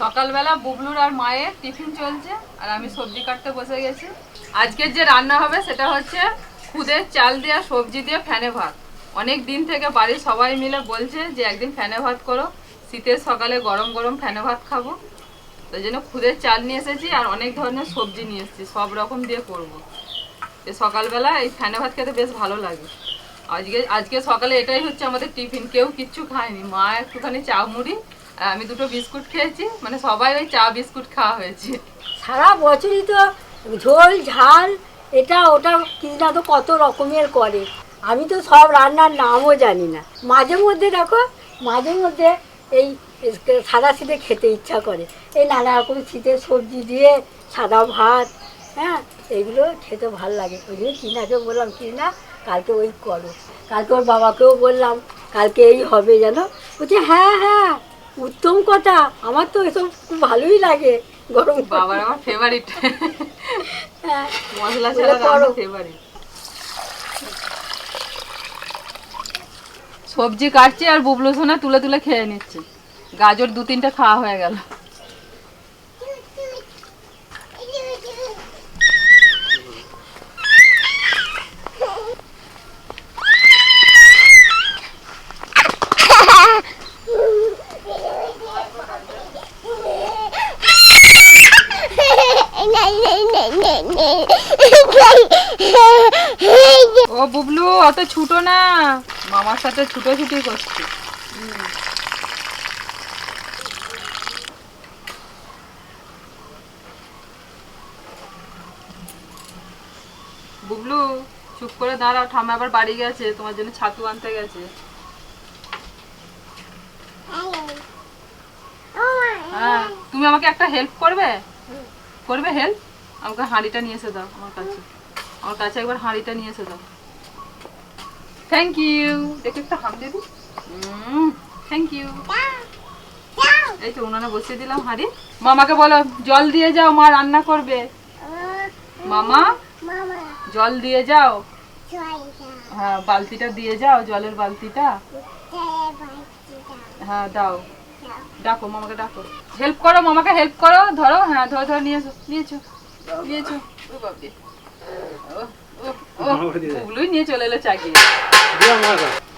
সকালবেলা বুবলুর আর মায়ের টিফিন চলছে, আর আমি সবজি কাটতে বসে গেছি। আজকের যে রান্না হবে সেটা হচ্ছে খুদের চাল দেওয়া সবজি দিয়ে ফ্যানে ভাত। অনেক দিন থেকে বাড়ির সবাই মিলে বলছে যে একদিন ফ্যানে ভাত করো। শীতের সকালে গরম গরম ফ্যানে ভাত খাব। তাই জন্য খুদের চাল নিয়ে এসেছি, আর অনেক ধরনের সবজি নিয়ে এসেছি, সব রকম দিয়ে করব। তো সকালবেলা এই ফ্যানে ভাত খেতে বেশ ভালো লাগে। আজকে আজকে সকালে এটাই হচ্ছে আমাদের টিফিন, কেউ কিচ্ছু খায়নি। মা একটুখানি চা মুড়ি আমি দুটো বিস্কুট খেয়েছি মানে সবাই ওই চা বিস্কুট খাওয়া হয়েছে। সারা বছরই তো ঝোল, ঝাল, এটা ওটা কিছুটা তো কত রকমের করে। আমি তো সব রান্নার নামও জানি না। মাঝে মধ্যে দেখো, মাঝে মধ্যে এই সাদা শীতে খেতে ইচ্ছা করে। এই নানা রকম শীতের সবজি দিয়ে সাদা ভাত হ্যাঁ এগুলো খেতে ভালো লাগে। ওই জন্য কিনাকে বললাম, কিনা, কালকে ওই করো। কালকে ওর বাবাকেও বললাম, কালকে এই হবে যেন। বলছে হ্যাঁ হ্যাঁ। উত্তম কথা আমার তো এসব খুব ভালোই লাগে গরম বাবার আমার ফেভারিট হ্যাঁ মশলা ছাড়া আমার ফেভারিট সবজি কাটছে আর বুবলু সোনা তুলে তুলে খেয়ে নিচ্ছে। গাজর দু তিনটা খাওয়া হয়ে গেল। ও বুবলু অত ছুটো না। মামার সাথে ছুটোছুটি করছি। বুবলু চুপ করে দাঁড়াও ঠাম্মা আবার বাড়ি গেছে তোমার জন্য ছাতু আনতে গেছে। হ্যাঁ তুমি আমাকে একটা হেল্প করবে? করবে হেল্প আমাকে হাঁড়িটা নিয়ে এসে দাও আমার কাছে। আমার কাছে একবার হাঁড়িটা নিয়ে এসে দাও। থ্যাংক ইউ দেখে একটা হাম দিবি? থ্যাংক ইউ এই তো উনানে বসিয়ে দিলাম হাঁড়ি। মামাকে বলো জল দিয়ে যাও মা রান্না করবে। মামা জল দিয়ে যাও। হ্যাঁ বালতিটা দিয়ে যাও জলের বালতিটা। হ্যাঁ দাও। ডাকো মামাকে ডাকো। হেল্প করো মামাকে হেল্প করো। ধরো হ্যাঁ ধরো ধরো নিয়েছো নিয়েছো নিয়েছো ও বাপরে। ও, ও, ও, ওগুলোই নিয়ে চলে এলো চাকিয়ে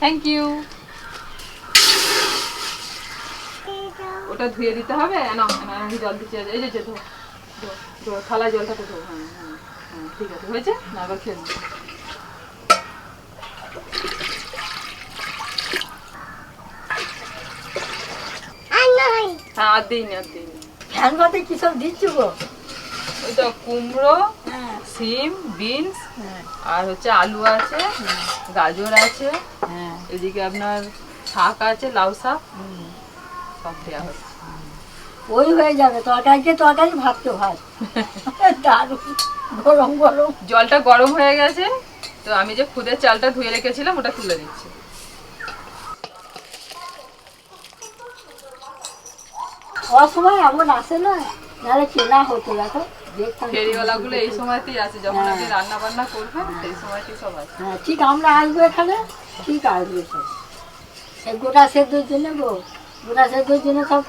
থ্যাংক ইউ ওটা ধুয়ে দিতে হবে। না না, আমি জল দিচ্ছি। এই যে যে ধো ধো, ধো, থালায় জলটা তো ধো। হ্যাঁ হ্যাঁ হ্যাঁ ঠিক আছে। হয়েছে? না আবার খেয়ে। হ্যাঁ আর দিইনি আর দিইনি। ফ্যান কি সব দিচ্ছ গো? ওই তো কুমড়ো হ্যাঁ। সিম বিনস হ্যাঁ। আর হচ্ছে আলু আছে গাজর আছে হ্যাঁ। এদিকে আপনার শাক আছে লাউ শাক সব দেওয়া হচ্ছে ওই হয়ে যাবে তরকারিতে তরকারি ভাতকে ভাত। দারুণ গরম গরম। জলটা গরম হয়ে গেছে তো আমি যে খুদের চালটা ধুয়ে রেখেছিলাম ওটা তুলে দিচ্ছি অসময় এমন আসে না নাহলে কেনা হতো দেখো। ফেরিওয়ালাগুলো এই সময়তেই আসে যখন আপনি হ্যাঁ। রান্না বান্না করবেন সেই সময়তেই সব আসে হ্যাঁ ঠিক আমরা আসব এখানে? ঠিক আসবে সব। এই গোটা সেদ্ধর জন্য গো গোটা সেদ্ধর জন্য সব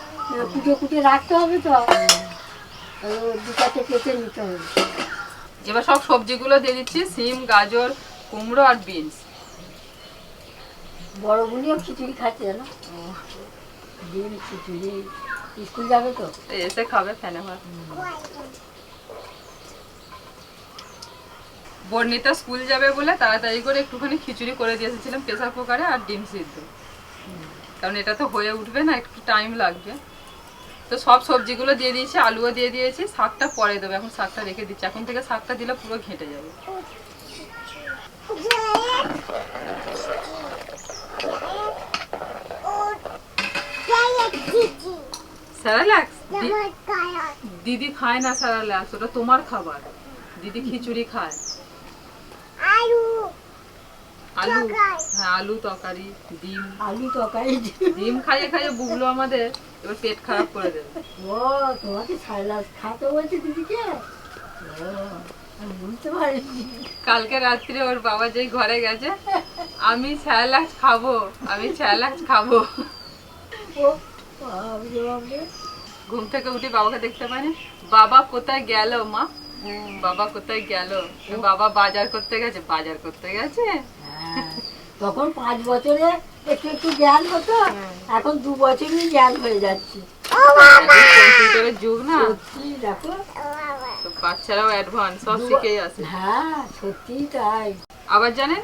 কুটে কুটে রাখতে হবে তো। ও, দু চারটে কেটে নিতে হবে। এবার সব সবজিগুলো দিয়ে দিচ্ছি সিম গাজর কুমড়ো আর বিনস। বড়গুলিও খিচুড়ি খাচ্ছে জানো? ডিম খিচুড়ি স্কুল যাবে তো? এসে খাবে ফ্যানে ভাত। বর্ণিতা স্কুল যাবে বলে তাড়াতাড়ি করে একটুখানি খিচুড়ি করে দিয়ে এসেছিলাম প্রেসার কুকারে আর ডিম সিদ্ধ। কারণ এটা তো হয়ে উঠবে না একটু টাইম লাগবে। তো সব সবজিগুলো দিয়ে দিয়েছি আলুও দিয়ে দিয়েছি শাকটা পরে দেবো। এখন শাকটা রেখে দিচ্ছি। এখন থেকে শাকটা দিলে পুরো ঘেঁটে যাবে। স্যারালাক্স দিদি খায় না স্যারালাক্স ওটা তোমার খাবার। দিদি খিচুড়ি খায়। হ্যাঁ আলু তরকারি ডিম। আলু তরকারি। ডিম খাইয়ে খাইয়ে বুগলো আমাদের এবার পেট খারাপ করে দেবে। ও তোমাকে সাইলাস খাতে বলছে দিদিকে? বুঝতে পারিনি। কালকে রাত্রে ওর বাবা যেই ঘরে গেছে আমি স্যালাক্স খাব আমি স্যালাক্স খাব। ঘুম থেকে উঠে বাবাকে দেখতে পাইনি। বাবা কোথায় গেল মা? বাবা কোথায় গেল? বাবা বাজার করতে গেছে বাজার করতে গেছে? তখন পাঁচ বছরে একটু একটু জ্ঞান হতো এখন দু বছরই জ্ঞান হয়ে যাচ্ছে। কম্পিউটারের যুগ না। সত্যি দেখো। বাচ্চারাও অ্যাডভান্স সব শিখেই আসে। হ্যাঁ সত্যি তাই। আবার জানেন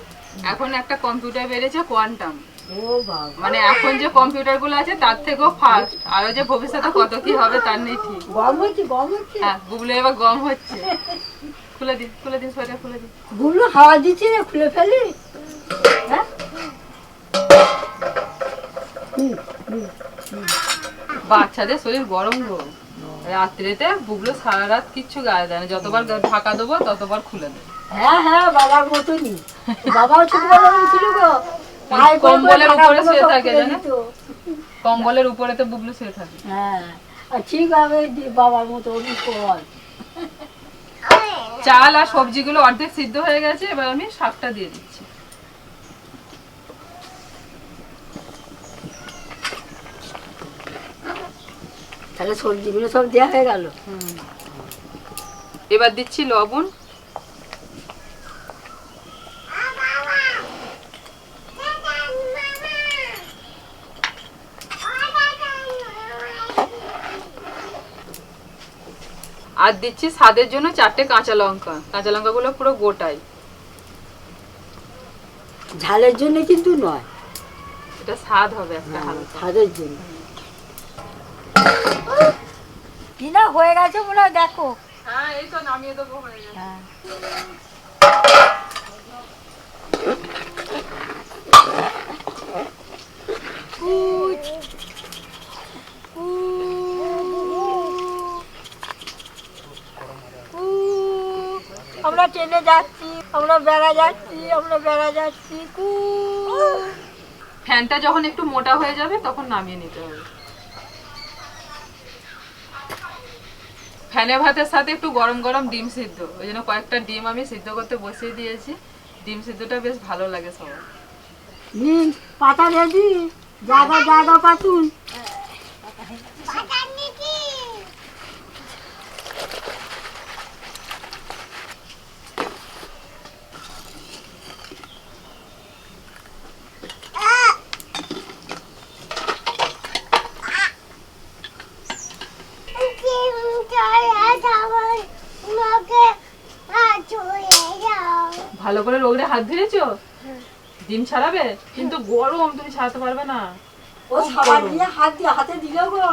এখন একটা কম্পিউটার বেড়েছে কোয়ান্টাম ও বাবা! মানে এখন যে কম্পিউটারগুলো আছে তার থেকেও ফাস্ট আরও যে ভবিষ্যতে কত কি হবে তার নেই ঠিক। গম হচ্ছে গম হচ্ছে। হ্যাঁ গুগলে এবার গম হচ্ছে। খুলে দিন খুলে দিন সোয়েটার খুলে দিন। গুলো হাওয়া দিচ্ছে রে খুলে ফেলি। বাচ্চাদের শরীর গরম গো। রাত্রিতে বুগলো সারা রাত কিচ্ছু গায়ে দেয় না। যতবার ঢাকা দেবো ততবার খুলে দেবো হ্যাঁ হ্যাঁ বাবার মতনই। বাবাও ছোটবেলা ছিল গো। কম্বলের উপরে শুয়ে থাকে জানো? কম্বলের উপরে তো বুগলো শুয়ে থাকে। হ্যাঁ আর ঠিক হবে বাবার মতো উনি কর। চাল আর সবজিগুলো অর্ধেক সিদ্ধ হয়ে গেছে এবার আমি শাকটা দিয়ে দিচ্ছি। তাহলে সবজিগুলো সব দেওয়া হয়ে গেল। এবার দিচ্ছি লবণ। আর দিচ্ছি স্বাদের জন্য চারটে কাঁচা লঙ্কা। কাঁচা লঙ্কাগুলো পুরো গোটাই। ঝালের জন্য কিন্তু নয়। এটা স্বাদ হবে একটা স্বাদের জন্য। কি না হয়ে গেছে মনে হয় দেখো। হ্যাঁ এই তো নামিয়ে দেবো হয়ে গেছে। হ্যাঁ। আমরা ট্রেনে যাচ্ছি আমরা বেড়া যাচ্ছি আমরা বেড়া যাচ্ছি। কু ফ্যানটা যখন একটু মোটা হয়ে যাবে তখন নামিয়ে নিতে হবে। ফ্যানে ভাতের সাথে একটু গরম গরম ডিম সিদ্ধ। ওই জন্য কয়েকটা ডিম আমি সিদ্ধ করতে বসিয়ে দিয়েছি। ডিম সিদ্ধটা বেশ ভালো লাগে সবার। নিন পাতা রেডি জায়গা জায়গা পাতুন ভালো করে রোগরে হাত ধুয়েছো ডিম ছাড়াবে? কিন্তু গরম তুমি ছাড়াতে পারবে না। ও সাবান দিয়ে হাত দিয়ে হাতে দিল গো।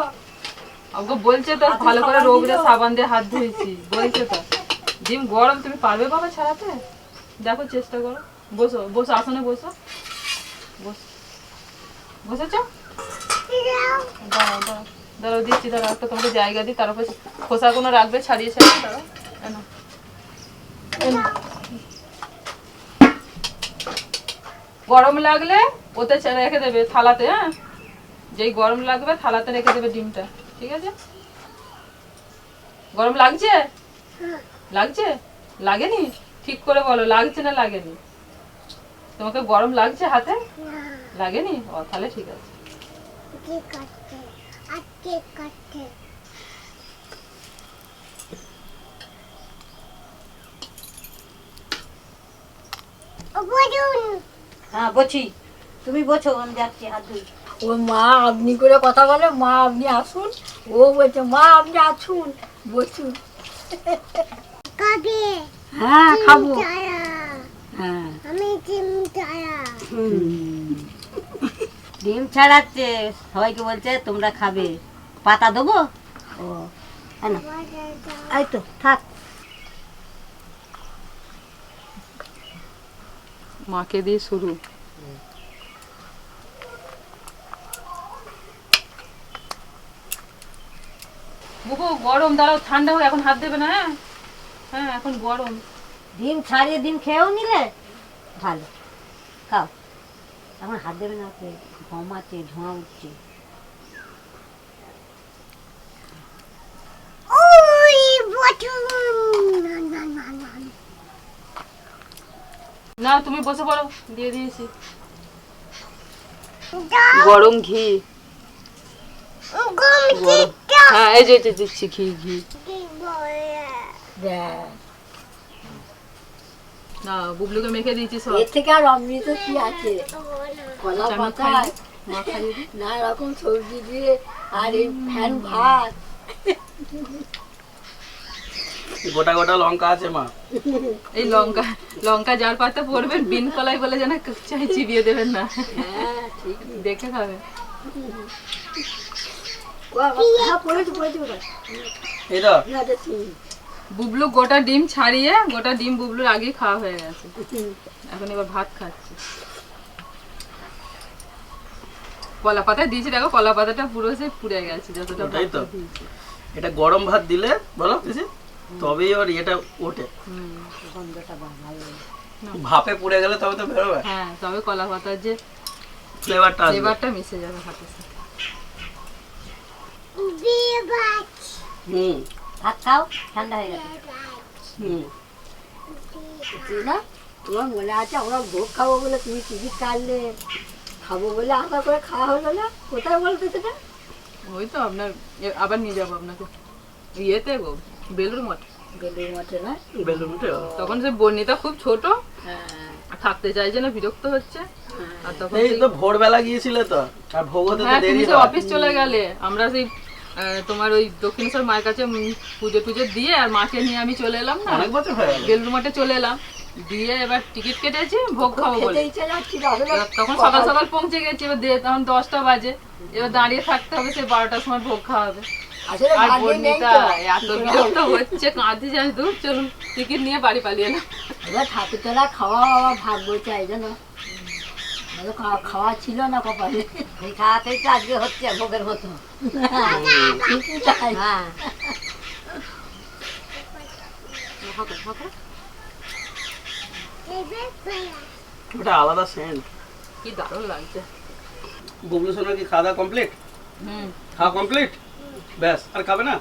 আমাকে বলছে তো ভালো করে রোগরে সাবান দিয়ে হাত ধুয়েছি। বলছে তো ডিম গরম তুমি পারবে বাবা ছাড়াতে? দেখো চেষ্টা করো। বসো বসো আসনে বসো। বস। বসেছো? দাঁড়াও দাঁড়াও। দাঁড়াও দিচ্ছি দাঁড়াও একটা তোমাকে জায়গা দিই। তার উপরে খোসা কোনো রাখবে ছাড়িয়ে ছাড়িয়ে দাঁড়াও। গরম লাগলে ওতে রেখে দেবে থালাতে হ্যাঁ? যেই গরম লাগবে থালাতে রেখে দেবে ডিমটা, ঠিক আছে? গরম লাগছে? লাগছে? লাগেনি? ঠিক করে বলো, লাগছে না লাগেনি? তোমাকে গরম লাগছে হাতে? লাগেনি? ও, তাহলে ঠিক আছে। হ্যাঁ বলছি। তুমি বলছো আমি যাচ্ছি হাত ধুই। ও মা আপনি করে কথা বলে মা আপনি আসুন। ও বলছে মা আপনি আসুন। বসুন হ্যাঁ খাব। হ্যাঁ। আমি ডিম ছাড়াচ্ছে সবাইকে বলছে তোমরা খাবে। পাতা দেবো? ও হ্যাঁ এই তো থাক। মাকে দিয়ে শুরু। বুকু গরম দাঁড়াও ঠান্ডা হোক এখন হাত দেবে না হ্যাঁ? হ্যাঁ এখন গরম। ডিম ছাড়িয়ে ডিম খেয়েও নিলে ভালো। খাও। এখন হাত দেবে না ঘমাচ্ছে ধোঁয়া উঠছে ওই বটুন না না না না না তুমি বসে পড়ো দিয়ে দিয়েছি। গরম ঘি। হ্যাঁ এই যে দিচ্ছি ঘি ঘি। না বুবলুকে মেখে দিয়েছি সব। এর থেকে আর অমৃত কি আছে? কলা আচ্ছা, পাতা নানা রকম সবজি দিয়ে আর এই ফ্যান ভাত। গোটা গোটা লঙ্কা আছে মা। এই লঙ্কা লঙ্কা যার পাতে পড়বেন বিন কলাই বলে যেন চাই চিবিয়ে দেবেন না। হ্যাঁ দেখে খাবে। হ্যাঁ। বুবলু গোটা ডিম ছাড়িয়ে গোটা ডিম বুবলুর আগেই খাওয়া হয়ে গেছে। এখন এবার ভাত খাচ্ছে। কলা পাতা দিয়েছি দেখো কলা পাতাটা পুরো সে পুড়ে গেছে যতটা। এটা গরম ভাত দিলে বলো পিসি তবেই ওর এটা ওঠে। ভাপে পুড়ে গেলে তবে তো বেরোবে। হ্যাঁ তবে কলা পাতার যে ফ্লেভারটা ফ্লেভারটা মিশে যাবে ভাতের সাথে। হুম। ভাত খাও ঠান্ডা হয়ে গেছে। হুম। না তোমার মনে আছে আমরা ভোগ খাব বলে তুমি টিকিট কাটলে? খাব বলে আশা করে খাওয়া হলো না? কোথায় বলতো সেটা? ওই তো আপনার আবার নিয়ে যাব আপনাকে। ইয়েতে গো বেলুর মঠ। বেলুর মঠে না? উঠে তখন সে বর্ণিতা খুব ছোট। হ্যাঁ। থাকতে চাইছে না বিরক্ত হচ্ছে। আর তখন এই তো ভোরবেলা গিয়েছিলে তো আর ভোগ হতে তো হ্যাঁ দেরি হয়। অফিস চলে গেলে। আমরা সেই তোমার ওই দক্ষিণেশ্বর মায়ের কাছে পুজো টুজো দিয়ে আর মাকে নিয়ে আমি চলে এলাম না? অনেক বছর হয়ে গেল। বেলুর মঠে চলে এলাম। দিয়ে এবার টিকিট কেটেছি ভোগ খাব বলে। তখন সকাল সকাল পৌঁছে গেছি এবার দিয়ে তখন দশটা বাজে। এবার দাঁড়িয়ে থাকতে হবে সে বারোটার সময় ভোগ খাওয়া হবে আসলে আর বর্ণিতা তো। এত বিরক্ত হচ্ছে। কাঁদতে যাই দূর চলুন টিকিট নিয়ে বাড়ি পালিয়ে এলাম। এবার ঠাকুরতলা খাওয়া আমার ভাগ্য চাই জানো খাওয়া খাওয়া ছিল না কপালে? এই খাওয়াতেই তো আজকে হচ্ছে ভোগের মতো। হ্যাঁ। ওটা আলাদা সেন্ট কি দারুণ লাগছে। বুবলু সোনার কি খাওয়া দাওয়া কমপ্লিট হুম। খাওয়া কমপ্লিট ব্যাস আর খাবে না?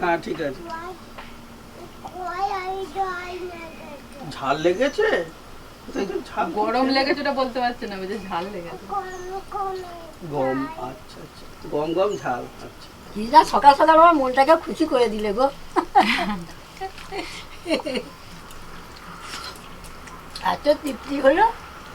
হ্যাঁ ঠিক আছে। ঝাল লেগেছে? গরম লেগেছে ওটা বলতে পারছি না যে ঝাল লেগেছে। গম আচ্ছা আচ্ছা। গম গম ঝাল আচ্ছা। দিদা সকাল সকাল আমার মনটাকে খুশি করে দিলে গো। এত তৃপ্তি হলো?